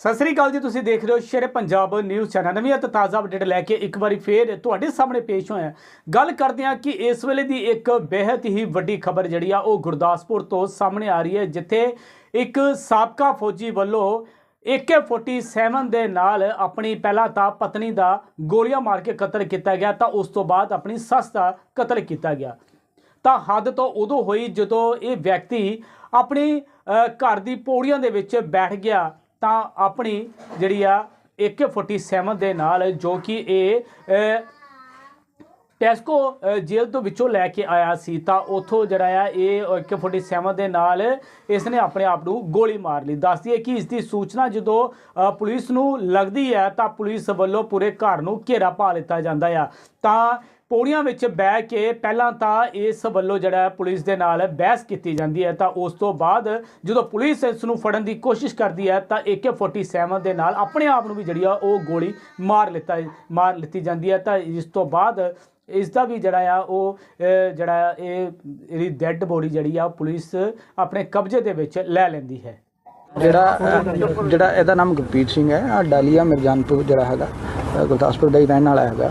ਸਤਿ ਸ੍ਰੀ ਅਕਾਲ ਜੀ, ਤੁਸੀਂ ਦੇਖ ਰਹੇ ਹੋ ਸ਼ੇਰੇ ਪੰਜਾਬ ਨਿਊਜ਼ ਚੈਨਲ। ਨਵੀਂ ਅਤੇ ਤਾਜ਼ਾ ਅਪਡੇਟ ਲੈ ਕੇ ਇੱਕ ਵਾਰੀ ਫੇਰ ਤੁਹਾਡੇ ਸਾਹਮਣੇ ਪੇਸ਼ ਹੋਇਆ ਗੱਲ ਕਰਦੇ ਹਾਂ ਕਿ ਇਸ ਵੇਲੇ ਦੀ ਇੱਕ ਬੇहद ਹੀ ਵੱਡੀ ਖਬਰ ਜਿਹੜੀ ਆ, ਉਹ ਗੁਰਦਾਸਪੁਰ ਤੋਂ ਸਾਹਮਣੇ ਆ ਰਹੀ ਹੈ, ਜਿੱਥੇ ਇੱਕ ਸਾਬਕਾ ਫੌਜੀ ਵੱਲੋਂ AK47 ਦੇ ਨਾਲ ਆਪਣੀ ਪਹਿਲਾਂ ਤਾਂ ਪਤਨੀ ਦਾ ਗੋਲੀਆਂ ਮਾਰ ਕੇ ਕਤਲ ਕੀਤਾ ਗਿਆ, ਤਾਂ ਉਸ ਤੋਂ ਬਾਅਦ ਆਪਣੀ ਸੱਸ ਦਾ ਕਤਲ ਕੀਤਾ ਗਿਆ। ਤਾਂ ਹੱਦ ਤੋਂ ਉਦੋਂ ਹੋਈ ਜਦੋਂ ਇਹ ਵਿਅਕਤੀ ਆਪਣੀ ਘਰ ਦੀ ਪੌੜੀਆਂ ਦੇ ਵਿੱਚ ਬੈਠ ਗਿਆ। ਤਾਂ ਆਪਣੀ ਜਿਹੜੀ ਆ AK47 ਦੇ ਨਾਲ ਜੋ ਕਿ ਇਹ ਟੈਸਕੋ ਜੇਲ੍ਹ ਤੋਂ ਵਿੱਚੋਂ ਲੈ ਕੇ ਆਇਆ ਸੀ, ਤਾਂ ਉਥੋਂ ਜਿਹੜਾ ਆ ਇਹ AK47 ਦੇ ਨਾਲ ਇਸ ਨੇ ਆਪਣੇ ਆਪ ਨੂੰ ਗੋਲੀ ਮਾਰ ਲਈ। ਦੱਸਦੀ ਹੈ ਕਿ ਇਸ ਦੀ ਸੂਚਨਾ ਜਦੋਂ ਪੁਲਿਸ ਨੂੰ ਲੱਗਦੀ ਹੈ ਤਾਂ ਪੁਲਿਸ ਵੱਲੋਂ ਪੂਰੇ ਘਰ ਨੂੰ ਘੇਰਾ ਪਾ ਲਿੱਤਾ ਜਾਂਦਾ ਆ। ਤਾਂ ਪੌੜੀਆਂ ਵਿੱਚ ਬਹਿ ਕੇ ਪਹਿਲਾਂ ਤਾਂ ਇਸ ਵੱਲੋਂ ਜਿਹੜਾ ਪੁਲਿਸ ਦੇ ਨਾਲ ਬਹਿਸ ਕੀਤੀ ਜਾਂਦੀ ਹੈ, ਤਾਂ ਉਸ ਤੋਂ ਬਾਅਦ ਜਦੋਂ ਪੁਲਿਸ ਇਸ ਨੂੰ ਫੜਨ ਦੀ ਕੋਸ਼ਿਸ਼ ਕਰਦੀ ਹੈ, ਤਾਂ AK47 ਦੇ ਨਾਲ ਆਪਣੇ ਆਪ ਨੂੰ ਵੀ ਜਿਹੜੀ ਆ ਉਹ ਗੋਲੀ ਮਾਰ ਲਿੱਤਾ, ਮਾਰ ਲਿੱਤੀ ਜਾਂਦੀ ਹੈ। ਤਾਂ ਇਸ ਤੋਂ ਬਾਅਦ ਇਸ ਦਾ ਵੀ ਜਿਹੜਾ ਆ ਉਹ ਜਿਹੜਾ ਆ ਇਹ, ਇਹਦੀ ਡੈੱਡ ਬੋਡੀ ਜਿਹੜੀ ਆ ਉਹ ਪੁਲਿਸ ਆਪਣੇ ਕਬਜ਼ੇ ਦੇ ਵਿੱਚ ਲੈ ਲੈਂਦੀ ਹੈ। ਜਿਹੜਾ ਜਿਹੜਾ ਇਹਦਾ ਨਾਮ ਗੁਰਪ੍ਰੀਤ ਸਿੰਘ ਹੈ, ਆਹ ਡਾਲੀਆ ਮਿਰਜਾਨਪੁਰ ਜਿਹੜਾ ਹੈਗਾ ਗੁਰਦਾਸਪੁਰ ਦਾ ਹੀ ਰਹਿਣ ਵਾਲਾ ਹੈਗਾ।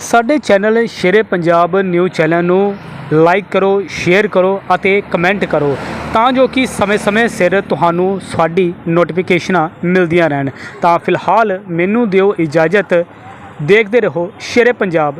ਸਾਡੇ channel Shere Punjab news channel ਨੂੰ ਲਾਈਕ ਕਰੋ, ਸ਼ੇਅਰ ਕਰੋ ਅਤੇ ਕਮੈਂਟ ਕਰੋ ਤਾਂ ਜੋ ਕਿ ਸਮੇਂ-ਸਮੇਂ ਸਿਰ ਤੁਹਾਨੂੰ ਸਾਡੀ ਨੋਟੀਫਿਕੇਸ਼ਨਾਂ ਮਿਲਦੀਆਂ ਰਹਿਣ। ਤਾਂ ਫਿਲਹਾਲ ਮੈਨੂੰ ਦਿਓ ਇਜਾਜ਼ਤ। ਦੇਖਦੇ ਰਹੋ ਸ਼ੇਰੇ ਪੰਜਾਬ